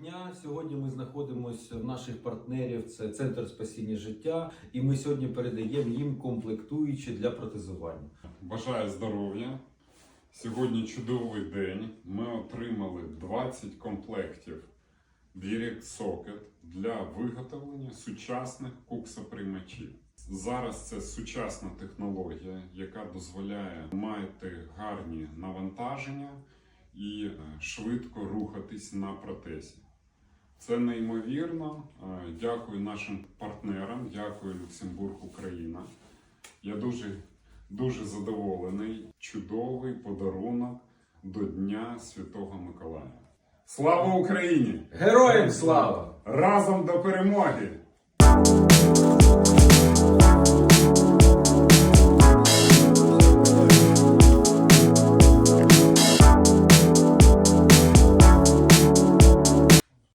дня. Сьогодні ми знаходимося в наших партнерів. Це центр спасіння життя, і ми сьогодні передаємо їм комплектуючі для протезування. Бажаю здоров'я. Сьогодні чудовий день. Ми отримали 20 комплектів Direct Socket для виготовлення сучасних куксоприймачів. Зараз це сучасна технологія, яка дозволяє мати гарні навантаження і е, швидко рухатись на протезі. Це неймовірно. Е, Дякую нашим партнерам, дякую Люксембург Україна. Я дуже дуже задоволений. Чудовий подарунок до Дня Святого Миколая. Слава Україні! Героям слава! Разом до перемоги!